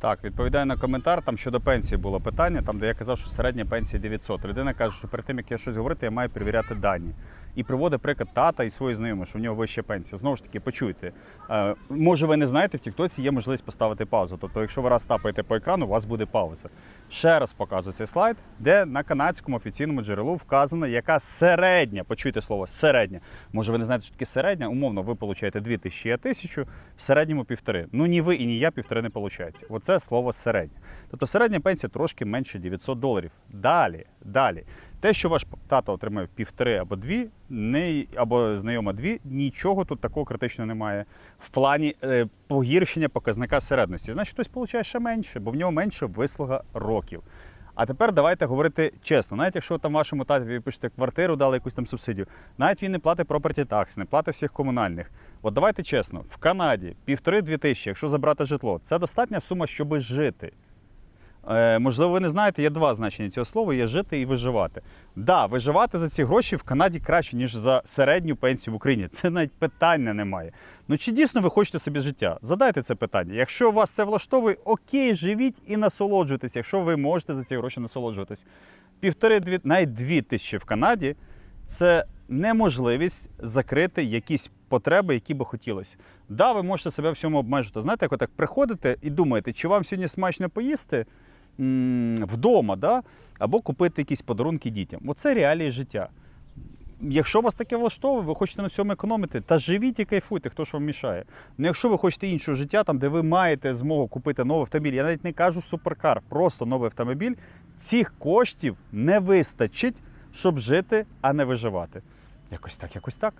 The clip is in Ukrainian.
Так, відповідаю на коментар. Там щодо пенсії було питання, там де я казав, що середня пенсія 900. Людина каже, що перед тим як я щось говорити, я маю перевіряти дані. І приводить приклад тата і свої знайомі, що в нього вища пенсія. Знову ж таки, почуйте. Е, може, ви не знаєте, в Тіктоці є можливість поставити паузу. Тобто, якщо ви раз тапаєте по екрану, у вас буде пауза. Ще раз показую цей слайд, де на канадському офіційному джерелу вказано, яка середня, почуйте слово середня. Може, ви не знаєте, що таке середня? Умовно, ви получаєте 2 тисячі, я тисячу, в середньому півтори. Ну ні ви і ні я півтори не виходить. Оце слово середня. Тобто середня пенсія трошки менше 900 доларів. Далі, далі. Те, що ваш тато отримає півтори або дві, не, або знайома дві, нічого тут такого критичного немає. В плані е, погіршення показника середності. Значить, хтось получає ще менше, бо в нього менше вислуга років. А тепер давайте говорити чесно. Навіть якщо там вашому татові пишете квартиру, дали якусь там субсидію, навіть він не платить property tax, не платить всіх комунальних. От давайте чесно, в Канаді півтори-дві тисячі, якщо забрати житло, це достатня сума, щоб жити. Е, можливо, ви не знаєте, є два значення цього слова: є жити і виживати. Да, виживати за ці гроші в Канаді краще, ніж за середню пенсію в Україні. Це навіть питання немає. Ну чи дійсно ви хочете собі життя? Задайте це питання. Якщо вас це влаштовує, окей, живіть і насолоджуйтесь, якщо ви можете за ці гроші насолоджуватись. Півтори-дві, навіть дві тисячі в Канаді це неможливість закрити якісь потреби, які би хотілося. Да, ви можете себе в цьому обмежити. Знаєте, як ви так приходите і думаєте, чи вам сьогодні смачно поїсти вдома, да? або купити якісь подарунки дітям. Оце реалії життя. Якщо вас таке влаштовує, ви хочете на цьому економити, та живіть і кайфуйте, хто ж вам мішає. Ну якщо ви хочете іншого життя, там де ви маєте змогу купити новий автомобіль, я навіть не кажу суперкар, просто новий автомобіль, цих коштів не вистачить, щоб жити, а не виживати. Якось так, якось так.